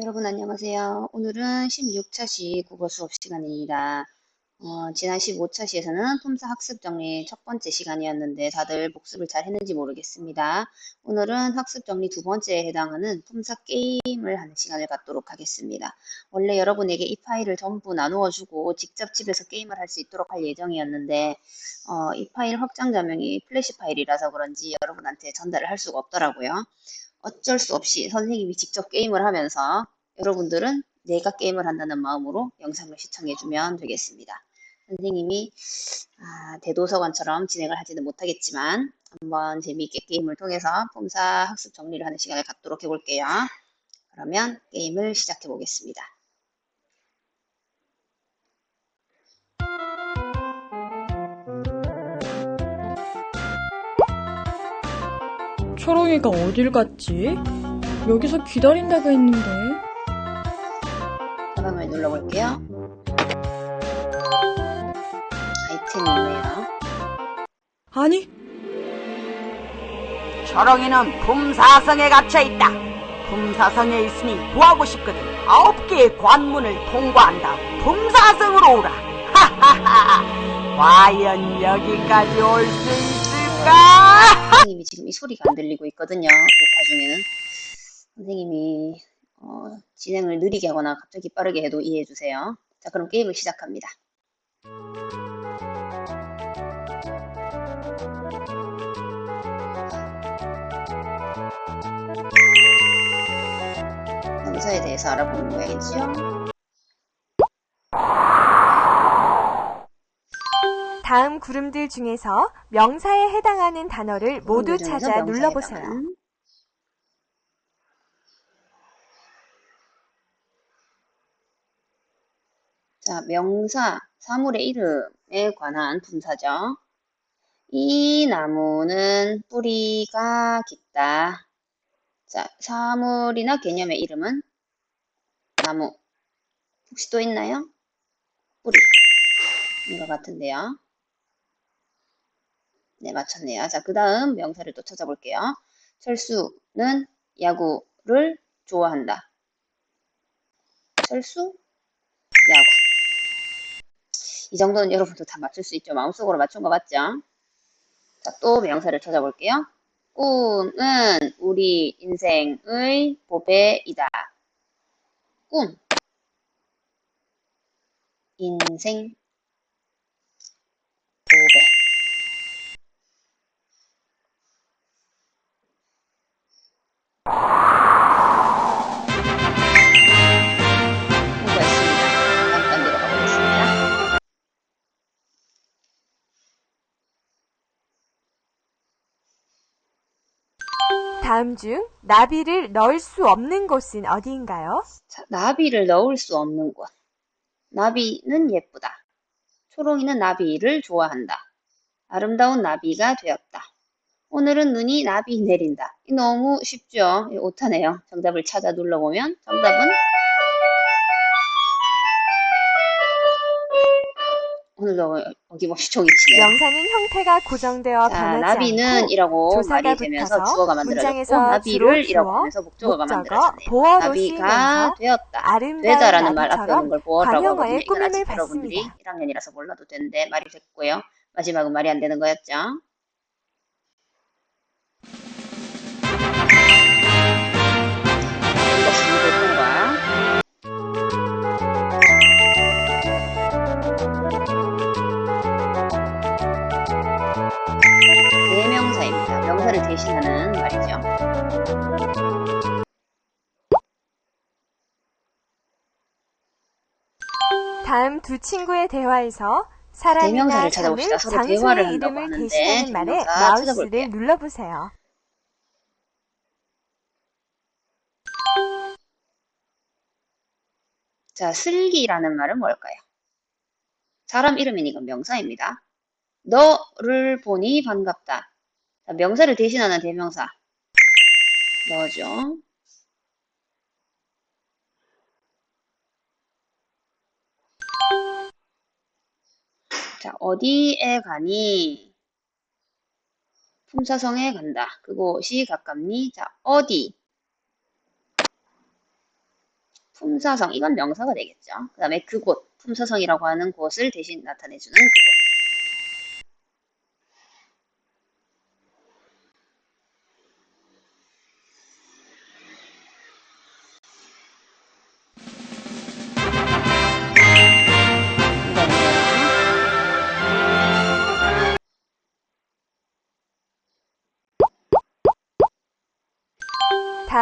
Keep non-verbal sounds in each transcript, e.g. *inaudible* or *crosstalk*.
여러분 안녕하세요. 오늘은 16차시 국어 수업 시간입니다. 어, 지난 15차시에서는 품사 학습 정리 첫 번째 시간이었는데 다들 복습을 잘 했는지 모르겠습니다. 오늘은 학습 정리 두 번째에 해당하는 품사 게임을 하는 시간을 갖도록 하겠습니다. 원래 여러분에게 이 파일을 전부 나누어 주고 직접 집에서 게임을 할 수 있도록 할 예정이었는데 어, 이 파일 확장 자명이 플래시 파일이라서 그런지 여러분한테 전달을 할 수가 없더라고요. 어쩔 수 없이 선생님이 직접 게임을 하면서 여러분들은 내가 게임을 한다는 마음으로 영상을 시청해주면 되겠습니다. 선생님이 아, 대도서관처럼 진행을 하지는 못하겠지만 한번 재미있게 게임을 통해서 폼사 학습 정리를 하는 시간을 갖도록 해볼게요. 그러면 게임을 시작해 보겠습니다. 초롱이가 어딜 갔지? 여기서 기다린다고 했는데. 화면을 눌러볼게요. 아이템이 있네요. 아니, 초롱이는 품사성에 갇혀 있다. 품사성에 있으니 구하고 싶거든 아홉 개의 관문을 통과한다. 품사성으로 오라. *laughs* 하하하. 과연 여기까지 올 수 있을까? 선생님이 지금 이 소리가 안 들리고 있거든요. 녹화 중에는. 선생님이 어, 진행을 느리게 하거나 갑자기 빠르게 해도 이해해 주세요. 자, 그럼 게임을 시작합니다. 명사에 대해서 알아보는 거야겠죠? 다음 구름들 중에서 명사에 해당하는 단어를 모두 찾아 눌러보세요. 자, 명사, 사물의 이름에 관한 분사죠. 이 나무는 뿌리가 깊다. 자, 사물이나 개념의 이름은 나무. 혹시 또 있나요? 뿌리 인 것 같은데요. 네, 맞췄네요. 자, 그 다음 명사를 또 찾아볼게요. 철수는 야구를 좋아한다. 철수, 야구. 이 정도는 여러분도 다 맞출 수 있죠. 마음속으로 맞춘 거 맞죠? 자, 또 명사를 찾아볼게요. 꿈은 우리 인생의 보배이다. 꿈. 인생. 다음 중 나비를 넣을 수 없는 곳은 어디인가요? 자, 나비를 넣을 수 없는 곳. 나비는 예쁘다. 초롱이는 나비를 좋아한다. 아름다운 나비가 되었다. 오늘은 눈이 나비 내린다. 이 너무 쉽죠? 이 오타네요. 정답을 찾아 눌러보면 정답은 오늘도 어김없이 종이 치네요. 명사는 형태가 고정되어 자, 변하지 나비는 않고 이라고 말이 되면서 주어가 만들어졌고 나비를 이라고 하면서 목적어가 목적어, 만들어졌네요. 나비가 되었다. 되다라는 말 앞에 오는 걸 보어라고 하거든요. 이건 아직 여러분들이 받습니다. 1학년이라서 몰라도 되는데 말이 됐고요. 마지막은 말이 안 되는 거였죠. 대명사입니다. 명사를 대신하는 말이죠. 다음 두 친구의 대화에서 사람이나 찾아봅시다. 서로 대화를 한다고 이름을 하는데 대신하는 말에 마우스를 찾아볼게요. 눌러보세요. 자, 슬기라는 말은 뭘까요? 사람 이름이니까 명사입니다. 너를 보니 반갑다. 자, 명사를 대신하는 대명사. 너죠. 자, 어디에 가니? 품사성에 간다. 그곳이 가깝니? 자, 어디? 품사성, 이건 명사가 되겠죠. 그 다음에 그곳, 품사성이라고 하는 곳을 대신 나타내주는 그곳.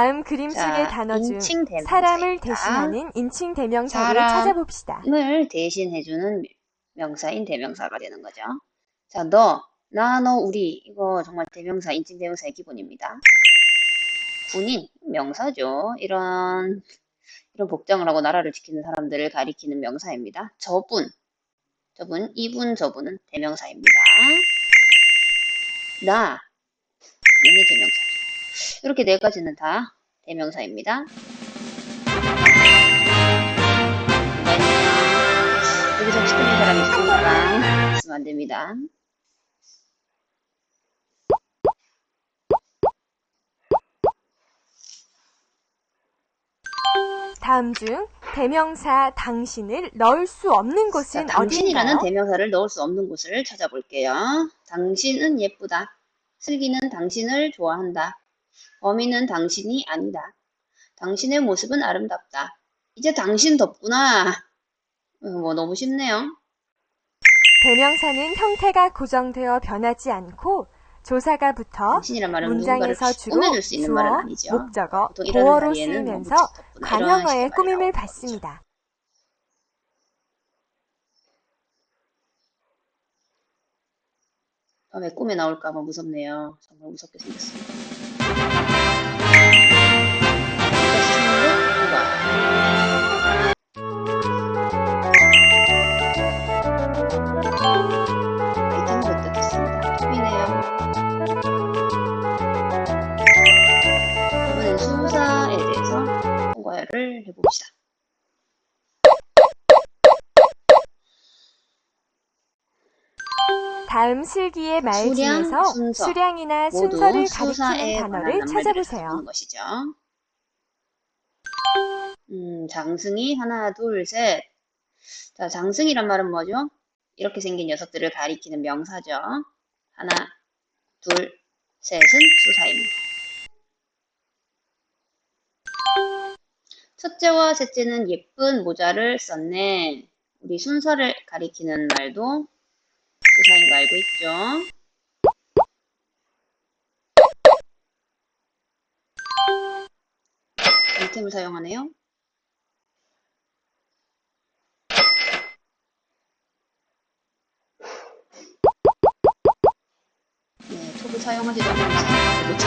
다음 그림 자, 속의 단어 중 인칭 대명사입니다. 사람을 대신하는 인칭 대명사를 사람. 찾아봅시다. 을 대신해주는 명사인 대명사가 되는 거죠. 자, 너, 나, 너, 우리. 이거 정말 대명사, 인칭 대명사의 기본입니다. 군인, 명사죠. 이런, 이런 복장을 하고 나라를 지키는 사람들을 가리키는 명사입니다. 저분, 저분, 이분, 저분은 대명사입니다. 나, 당연히 대명사죠. 이렇게 네 가지는 다 대명사입니다. 여기서 틀린 사람이 있으니까 있으면 안 됩니다. 다음 중 대명사 당신을 넣을 수 없는 곳은 자, 당신이라는? 대명사를 넣을 수 없는 곳을 찾아볼게요. 당신은 예쁘다. 슬기는 당신을 좋아한다. 어미는 당신이 아니다. 당신의 모습은 아름답다. 이제 당신 덥구나. 어, 뭐 너무 쉽네요. 대명사는 형태가 고정되어 변하지 않고 조사가 붙어 문장에서 주로 주어. 목적어, 보어로 뭐 쓰이면서 이런 관형어의 꾸밈을. 받습니다. 다음에 꿈에 나올까 봐 무섭네요. 정말 무섭게 생겼습니다. 획득했습니다. 톱이네요. 이번엔 수사에 대해서 통과를 해봅시다. 다음 실기의 말 수량, 중에서 순서 수량이나 순서를 가리키는 단어를 찾아보세요. 것이죠. 음, 장승이 하나, 둘, 셋. 자, 장승이란 말은 뭐죠? 이렇게 생긴 녀석들을 가리키는 명사죠. 하나, 둘, 셋은 수사입니다. 첫째와 셋째는 예쁜 모자를 썼네. 우리 순서를 가리키는 말도 수사인 거 알고 있죠? 아이템을 사용하네요. 네, 톱을 사용하지도 않으면서 못.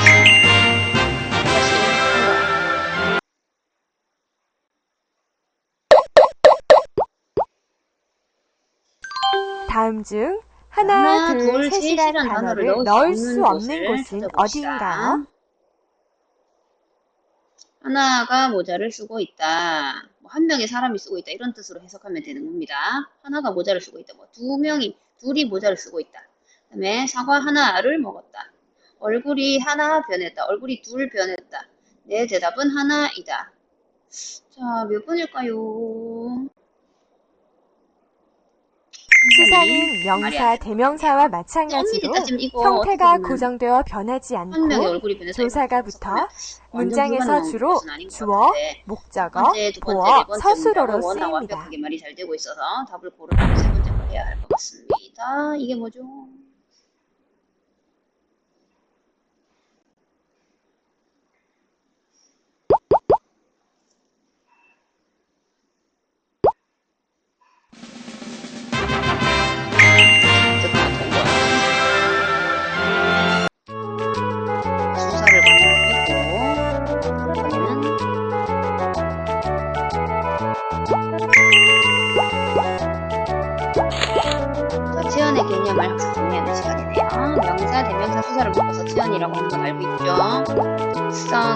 다음 중 하나, 하나, 둘, 둘, 셋이란 단어를 단어를 넣을 수 없는 곳은. 어디인가요? 하나가 모자를 쓰고 있다. 뭐한 명의 사람이 쓰고 있다. 이런 뜻으로 해석하면 되는 겁니다. 하나가 모자를 쓰고 있다. 뭐 두 명이, 둘이 모자를 쓰고 있다. 그 다음에 사과 하나를 먹었다. 얼굴이 하나 변했다. 얼굴이 둘 변했다. 내 대답은 하나이다. 자, 몇 번일까요? 수사는 명사, 말이야. 대명사와 마찬가지로 형태가 고정되어 변하지 않고 조사가 붙어 문장에서 주로 주어, 목적어, 보어, 네 서술어로 쓰입니다. 완벽하게 말이 잘 되고 있어서 답을 고르라고 세 번째 걸 해야 할 것 같습니다. 이게 뭐죠?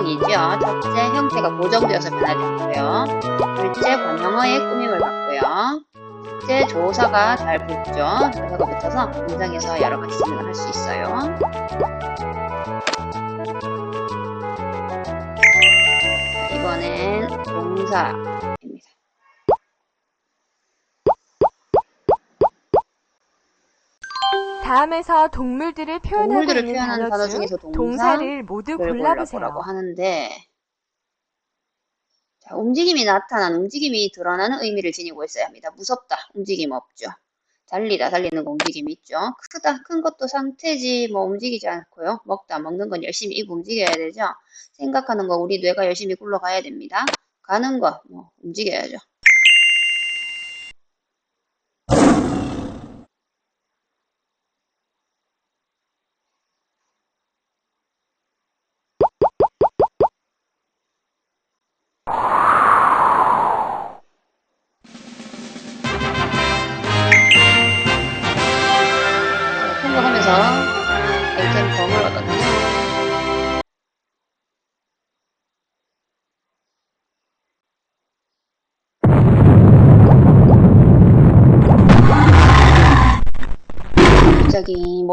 특성이죠. 첫째, 형태가 고정되어서 변하지 않고요. 둘째, 관형어의 꾸밈을 받고요. 셋째, 조사가 잘 붙죠. 조사가 붙어서 문장에서 여러 가지 진행을 할 수 있어요. 이번엔 동사 다. 다음에서 동물들을 표현하고 동물들을 있는 표현하는 단어 중 중에서 동사, 동사 를 모두 를 골라보세요. 하는데 자, 움직임이 나타난 움직임이 드러나는 의미를 지니고 있어야 합니다. 무섭다 움직임 없죠. 달리다 달리는 거 움직임 있죠. 크다 큰 것도 상태지 뭐 움직이지 않고요. 먹다 먹는 건 열심히 이고 움직여야 되죠. 생각하는 거 우리 뇌가 열심히 굴러가야 됩니다. 가는 거 뭐 움직여야죠.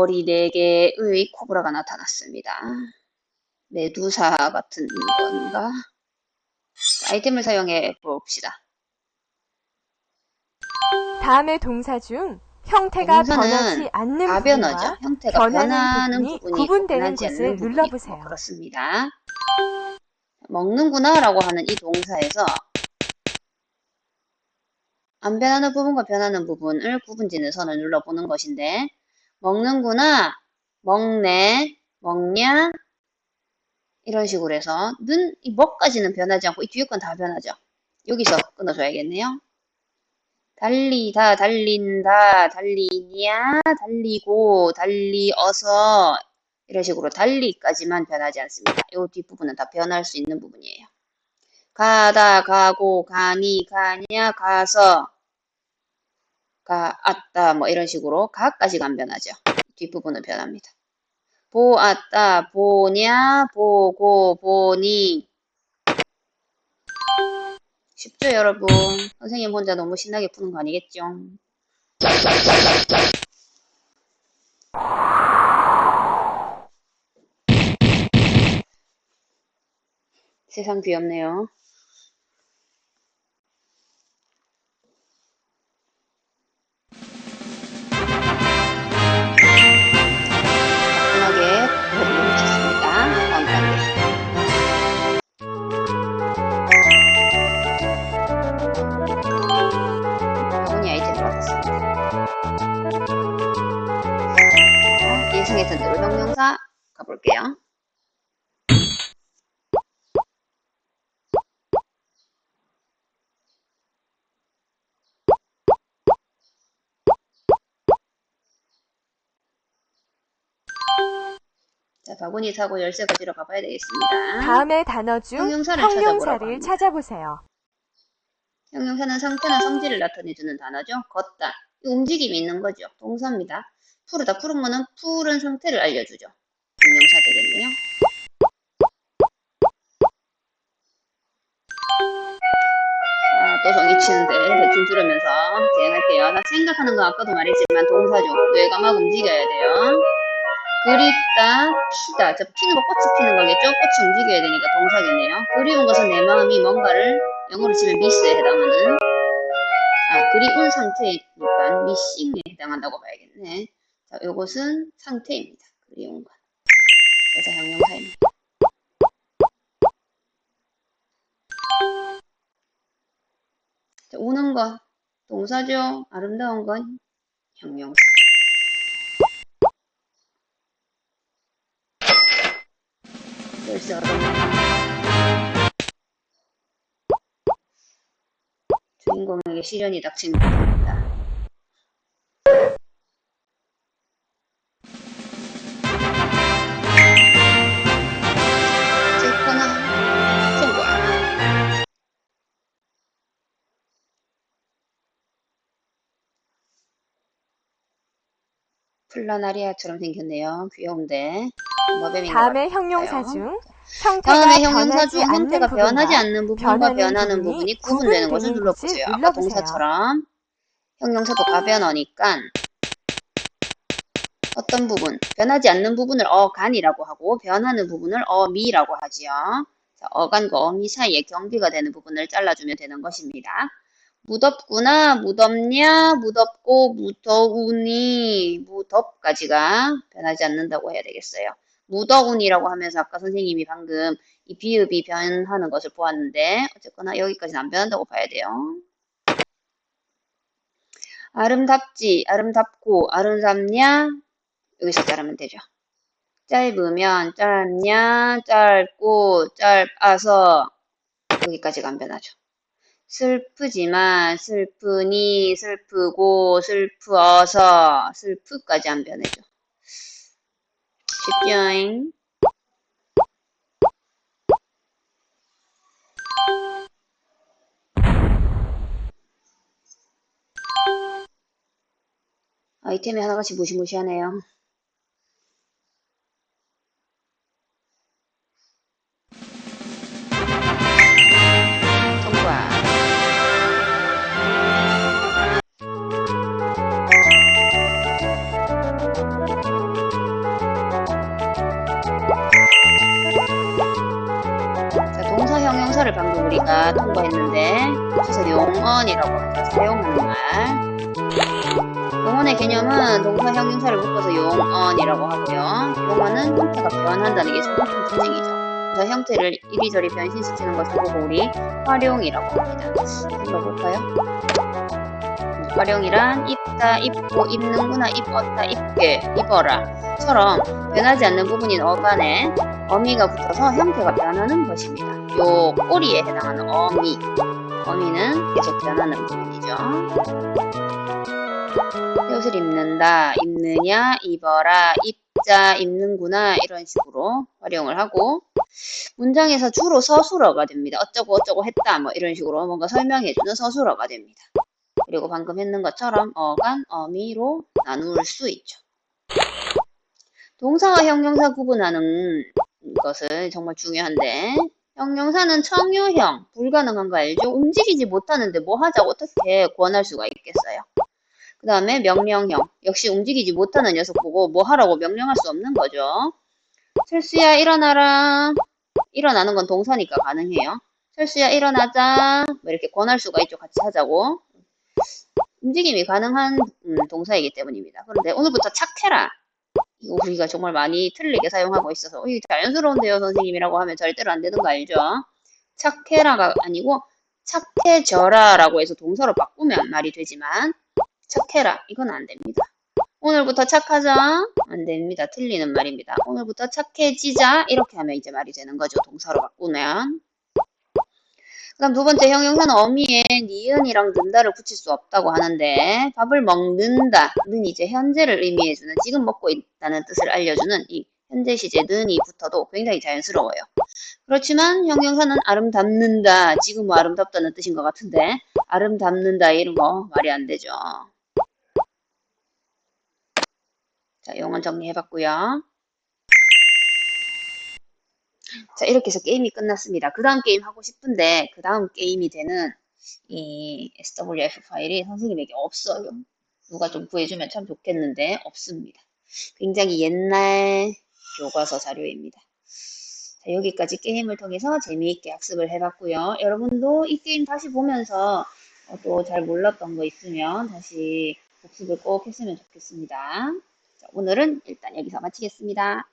머리 4개의 코브라가 나타났습니다. 메두사 같은 건가? 아이템을 사용해 봅시다. 다음의 동사 중 형태가 변하지 않는. 부분과 형태가 변하는 부분이 부분이 구분되는 부분이 눌러보세요. 있고 그렇습니다. 먹는구나라고 하는 이 동사에서 안 변하는 부분과 변하는 부분을 구분짓는 선을 눌러보는 것인데 먹는구나, 먹네, 먹냐 이런 식으로 해서 는, 이 먹까지는 변하지 않고 이 뒤에 건 다 변하죠. 여기서 끊어줘야겠네요. 달리다, 달린다, 달리냐, 달리고, 달리어서 이런 식으로 달리까지만 변하지 않습니다. 이 뒷부분은 다 변할 수 있는 부분이에요. 가다, 가고, 가니, 가냐, 가서, 가, 왔다, 뭐 이런 식으로 가까지가 안 변하죠. 뒷부분은 변합니다. 보았다, 보냐, 보고, 보니. 쉽죠, 여러분? 선생님 혼자 너무 신나게 푸는 거 아니겠죠? 세상 귀엽네요. 자, 바구니 타고 열쇠 가지러 가봐야 되겠습니다. 다음의 단어 중 형용사를. 찾아보세요. 형용사는 상태나 성질을 나타내주는 단어죠. 걷다. 이 움직임이 있는 거죠. 동사입니다. 푸르다. 푸른 거는 푸른 상태를 알려주죠. 형용사 되겠네요. 아, 또 정이 치는데 대충 들으면서 진행할게요. 나 생각하는 건 아까도 말했지만 동사죠. 뇌가 막 움직여야 돼요. 그립다, 피다. 저 피는 거 꽃이 피는 거겠죠? 꽃이 움직여야 되니까 동사겠네요. 그리운 것은 내 마음이 뭔가를 영어로 치면 미스에 해당하는 아 그리운 상태니까 미싱에 해당한다고 봐야겠네. 자, 요것은 상태입니다. 그리운 것. 여자 형용사입니다. 자, 우는 거 동사죠. 아름다운 건 형용사. 얻었네요. 주인공에게 시련이 통과. 플라나리아처럼 생겼네요. 귀여운데. 것 다음의. 형용사 중 형태가 다음에 형용사 변하지 중 않는 형태가 변하지 않는 부분과 변하는 부분이 구분되는 것을 눌러보세요. 아까. 동사처럼 형용사도 가변어니까 어떤 부분, 변하지 않는 부분을 어간이라고 하고 변하는 부분을 어미라고 하지요. 자, 어간과 어미 사이에 경계가 되는 부분을 잘라주면 되는 것입니다. 무덥구나, 무덥냐, 무덥고, 무더우니, 무덥까지가 변하지 않는다고 해야 되겠어요. 무더운이라고 하면서 아까 선생님이 방금 이 비읍이 변하는 것을 보았는데, 어쨌거나 여기까지는 안 변한다고 봐야 돼요. 아름답지, 아름답고, 아름답냐, 여기서 자르면 되죠. 짧으면 짧냐, 짧고, 짧아서, 여기까지가 안 변하죠. 슬프지만 슬프니 슬프고 슬프어서 슬프까지 안 변해죠. 쉽죠잉? 아이템이 하나같이 무시무시하네요. 동사 형용사를 묶어서 용언이라고 하고요. 용언은 형태가 변한다는 게 정확한 특징이죠. 그래서 형태를 이리저리 변신시키는 것을 보고 우리 활용이라고 합니다. 읽어볼까요? 활용이란 입다, 입고, 입는구나, 입었다, 입게, 입어라 처럼 변하지 않는 부분인 어간에 어미가 붙어서 형태가 변하는 것입니다. 요 꼬리에 해당하는 어미, 어미는 계속 변하는 부분이죠. 옷을 입는다, 입느냐, 입어라, 입자, 입는구나 이런 식으로 활용을 하고 문장에서 주로 서술어가 됩니다. 어쩌고 어쩌고 했다 뭐 이런 식으로 뭔가 설명해주는 서술어가 됩니다. 그리고 방금 했는 것처럼 어간, 어미로 나눌 수 있죠. 동사와 형용사 구분하는 것은 정말 중요한데 형용사는 청유형, 불가능한 거 알죠? 움직이지 못하는데 뭐 하자고 어떻게 권할 수가 있겠어요? 그 다음에 명령형, 역시 움직이지 못하는 녀석 보고 뭐 하라고 명령할 수 없는 거죠. 철수야 일어나라. 일어나는 건 동사니까 가능해요. 철수야 일어나자. 뭐 이렇게 권할 수가 있죠. 같이 하자고. 움직임이 가능한 음, 동사이기 때문입니다. 그런데 오늘부터 착해라. 이거 우리가 정말 많이 틀리게 사용하고 있어서 어, 이게 자연스러운데요 선생님이라고 하면 절대로 안 되는 거 알죠? 착해라가 아니고 착해져라라고 해서 동사로 바꾸면 말이 되지만 착해라 이건 안 됩니다. 오늘부터 착하자 안 됩니다. 틀리는 말입니다. 오늘부터 착해지자 이렇게 하면 이제 말이 되는 거죠. 동사로 바꾸면 그 다음 두 번째 형용사는 어미에 니은이랑 는다를 붙일 수 없다고 하는데 밥을 먹는다는 이제 현재를 의미해주는 지금 먹고 있다는 뜻을 알려주는 이 현재 시제 는이 붙어도 굉장히 자연스러워요. 그렇지만 형용사는 아름답는다 지금 뭐 아름답다는 뜻인 것 같은데 아름답는다 이런 거 말이 안 되죠. 자 용어 정리해봤고요. 자, 이렇게 해서 게임이 끝났습니다. 그 다음 게임 하고 싶은데, 그 다음 게임이 되는 이 SWF 파일이 선생님에게 없어요. 누가 좀 구해주면 참 좋겠는데, 없습니다. 굉장히 옛날 교과서 자료입니다. 자, 여기까지 게임을 통해서 재미있게 학습을 해봤고요. 여러분도 이 게임 다시 보면서 어, 또잘 몰랐던 거 있으면 다시 복습을 꼭 했으면 좋겠습니다. 자, 오늘은 일단 여기서 마치겠습니다.